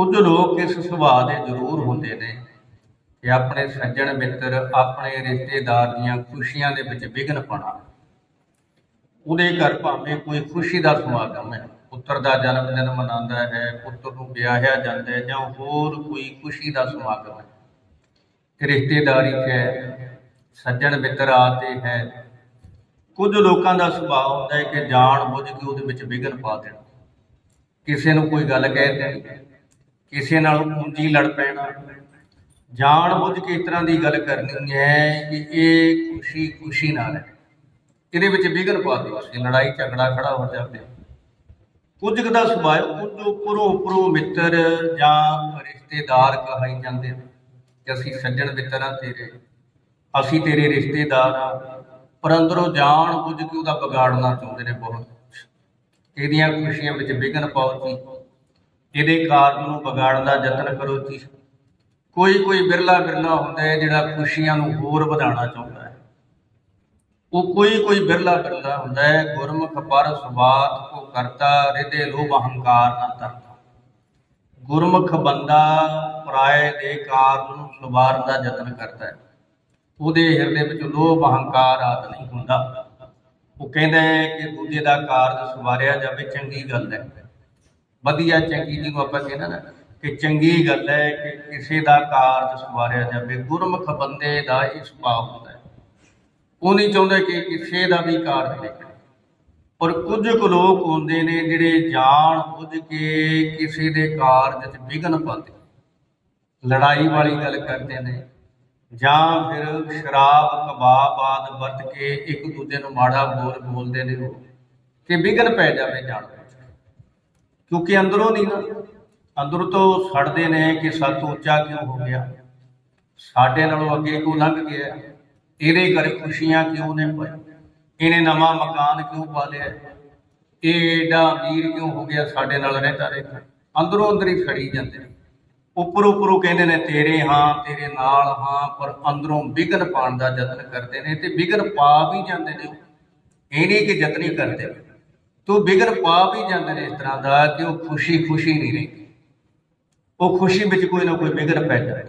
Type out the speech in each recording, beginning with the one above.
ਕੁਝ ਲੋਕ ਇਸ ਸੁਭਾਅ ਦੇ ਜ਼ਰੂਰ ਹੁੰਦੇ ਨੇ ਕਿ ਆਪਣੇ ਸੱਜਣ ਮਿੱਤਰ, ਆਪਣੇ ਰਿਸ਼ਤੇਦਾਰ ਦੀਆਂ ਖੁਸ਼ੀਆਂ ਦੇ ਵਿੱਚ ਵਿਘਨ ਪਾਉਣਾ। ਉਹਦੇ ਘਰ ਭਾਵੇਂ ਕੋਈ ਖੁਸ਼ੀ ਦਾ ਸਮਾਗਮ ਹੈ, ਪੁੱਤਰ ਦਾ ਜਨਮ ਦਿਨ ਮਨਾਉਂਦਾ ਹੈ, ਪੁੱਤਰ ਨੂੰ ਵਿਆਹਿਆ ਜਾਂਦਾ ਹੈ ਜਾਂ ਹੋਰ ਕੋਈ ਖੁਸ਼ੀ ਦਾ ਸਮਾਗਮ ਹੈ। ਤੇ ਰਿਸ਼ਤੇਦਾਰੀ 'ਚ ਹੈ, ਸੱਜਣ ਮਿੱਤਰ ਆਤੇ ਹੈ। ਕੁਝ ਲੋਕਾਂ ਦਾ ਸੁਭਾਅ ਹੁੰਦਾ ਹੈ ਕਿ ਜਾਣ ਬੁੱਝ ਕੇ ਉਹਦੇ ਵਿੱਚ ਵਿਘਨ ਪਾ ਦੇਣਾ। ਕਿਸੇ ਨੂੰ ਕੋਈ ਗੱਲ ਕਹਿ ਦੇਣੀ। ਕਿਸੇ ਨਾਲ ਉਂਜੀ ਲੜ ਪੈਣਾ। ਜਾਣ ਬੁੱਝ ਕੇ ਇਸ ਤਰ੍ਹਾਂ ਦੀ ਗੱਲ ਕਰਨੀ ਹੈ ਕਿ ਇਹ ਖੁਸ਼ੀ ਖੁਸ਼ੀ ਨਾਲ ਹੈ। ਇਹਦੇ ਵਿੱਚ ਵਿਘਨ ਪਾ ਦਿਓ। ਸੀ ਲੜਾਈ, ਝਗੜਾ ਖੜਾ ਹੋ ਜਾਂਦੇ ਕੁਝ ਕੁ ਦਾ ਸੁਭਾਅ ਕੁਝ ਉੱਪਰੋਂ ਉੱਪਰੋਂ ਮਿੱਤਰ ਜਾਂ ਰਿਸ਼ਤੇਦਾਰ ਕਹਾਈ ਜਾਂਦੇ ਨੇ ਕਿ ਅਸੀਂ ਸੱਜਣ ਮਿੱਤਰ ਹਾਂ ਤੇਰੇ, ਅਸੀਂ ਤੇਰੇ ਰਿਸ਼ਤੇਦਾਰ ਆ ਪਰ ਅੰਦਰੋਂ ਜਾਣ ਬੁੱਝ ਕੇ ਉਹਦਾ ਵਿਗਾੜਨਾ ਚਾਹੁੰਦੇ ਨੇ ਬਹੁਤ। ਕੁਛ। ਇਹਦੀਆਂ ਖੁਸ਼ੀਆਂ ਵਿੱਚ ਵਿਘਨ ਪਾਓ ਜੀ। ਇਹਦੇ ਕਾਰਜ ਨੂੰ ਵਿਗਾੜਨ ਦਾ ਯਤਨ ਕਰੋ ਜੀ। ਕੋਈ ਕੋਈ ਬਿਰਲਾ ਬਿਰਲਾ ਹੁੰਦਾ ਹੈ ਜਿਹੜਾ ਖੁਸ਼ੀਆਂ ਨੂੰ ਹੋਰ ਵਧਾਉਣਾ ਚਾਹੁੰਦਾ ਹੈ। ਉਹ ਕੋਈ ਕੋਈ ਬਿਰਲਾ ਬਿਰਲਾ ਹੁੰਦਾ ਹੈ, ਗੁਰਮੁਖ ਪਰ ਸੁਬਾਤ ਕੋ ਕਰਤਾ ਰਿਦੇ ਲੋਭ ਅਹੰਕਾਰ ਨਾ ਤਰਤਾ ਗੁਰਮੁਖ ਬੰਦਾ ਪਰਾਏ ਦੇ ਕਾਰਜ ਨੂੰ ਸੁਵਾਰਨ ਦਾ ਯਤਨ ਕਰਦਾ ਹੈ। ਉਹਦੇ ਹਿਰਦੇ ਵਿੱਚ ਲੋਭ ਅਹੰਕਾਰ ਆਦਿ ਨਹੀਂ ਹੁੰਦਾ। ਉਹ ਕਹਿੰਦਾ ਹੈ ਕਿ ਦੂਜੇ ਦਾ ਕਾਰਜ ਸਵਾਰਿਆ ਜਾਵੇ, ਚੰਗੀ ਗੱਲ ਹੈ। ਵਧੀਆ ਚੰਗੀ ਜਿਹਨੂੰ ਆਪਾਂ ਕਹਿੰਦੇ ਨਾ ਕਿ ਚੰਗੀ ਗੱਲ ਹੈ ਕਿ ਕਿਸੇ ਦਾ ਕਾਰਜ ਸਵਾਰਿਆ ਜਾਵੇ, ਗੁਰਮੁਖ ਬੰਦੇ ਦਾ ਇਹ ਸੁਭਾਅ ਹੁੰਦਾ ਹੈ। ਉਹ ਨਹੀਂ ਚਾਹੁੰਦਾ ਕਿ ਕਿਸੇ ਦਾ ਵੀ ਕਾਰਜ ਨਿਕਲੇ ਪਰ ਕੁਝ ਕੁ ਲੋਕ ਹੁੰਦੇ ਨੇ ਜਿਹੜੇ ਜਾਣ ਬੁੱਝ ਕੇ ਕਿਸੇ ਦੇ ਕਾਰਜ 'ਚ ਵਿਘਨ ਪਾਉਂਦੇ ਲੜਾਈ ਵਾਲੀ ਗੱਲ ਕਰਦੇ ਨੇ ਜਾਂ ਫਿਰ ਸ਼ਰਾਬ, ਕਬਾਬ ਆਦ ਵਰਤ ਕੇ ਇੱਕ ਦੂਜੇ ਨੂੰ ਮਾੜਾ ਬੋਲ ਬੋਲਦੇ ਨੇ ਉਹ। ਕਿ ਵਿਘਨ ਪੈ ਜਾਵੇ ਜਾਣ ਕਿਉਂਕਿ ਅੰਦਰੋਂ ਨਹੀਂ ਨਾ, ਅੰਦਰੋਂ ਤੋਂ ਸੜਦੇ ਨੇ ਕਿ ਸੱਤ ਉੱਚਾ ਕਿਉਂ ਹੋ ਗਿਆ। ਸਾਡੇ ਨਾਲੋਂ ਅੱਗੇ ਕਿਉਂ ਲੰਘ ਗਿਆ? ਇਹਦੇ ਘਰ ਖੁਸ਼ੀਆਂ ਕਿਉਂ ਨੇ ਪਈ ਇਹਨੇ ਨਵਾਂ ਮਕਾਨ ਕਿਉਂ ਪਾ ਲਿਆ? ਇਹ ਏਡਾ ਅਮੀਰ ਕਿਉਂ ਹੋ ਗਿਆ ਸਾਡੇ ਨਾਲ ਰਹਿੰਦਾ ਰਹਿੰਦਾ? ਅੰਦਰੋਂ ਅੰਦਰ ਹੀ ਸੜੀ ਜਾਂਦੇ ਨੇ। ਉੱਪਰੋਂ ਉੱਪਰੋਂ ਕਹਿੰਦੇ ਨੇ, ਤੇਰੇ ਹਾਂ, ਤੇਰੇ ਨਾਲ ਹਾਂ, ਪਰ ਅੰਦਰੋਂ ਵਿਘਨ ਪਾਉਣ ਦਾ ਯਤਨ ਕਰਦੇ ਨੇ ਤੇ ਵਿਘਨ ਪਾ ਵੀ ਜਾਂਦੇ ਨੇ ਉਹ। ਇਹ ਨਹੀਂ ਕਿ ਯਤਨ ਹੀ ਕਰਦੇ ਨੇ। ਤੋ ਵਿਘਨ ਪਾ ਵੀ ਜਾਂਦੇ ਨੇ ਇਸ ਤਰ੍ਹਾਂ ਦਾ ਕਿ ਉਹ ਖੁਸ਼ੀ ਖੁਸ਼ੀ ਨਹੀਂ ਰਹਿੰਦੀ। ਉਹ ਖੁਸ਼ੀ ਵਿੱਚ ਕੋਈ ਨਾ ਕੋਈ ਵਿਘਨ ਪੈ ਜਾਂਦਾ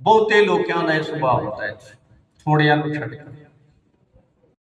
ਬਹੁਤੇ ਲੋਕਾਂ ਦਾ ਇਹ ਸੁਭਾਅ ਹੁੰਦਾ ਹੈ। ਥੋੜਿਆਂ ਨੂੰ ਛੱਡ ਕੇ।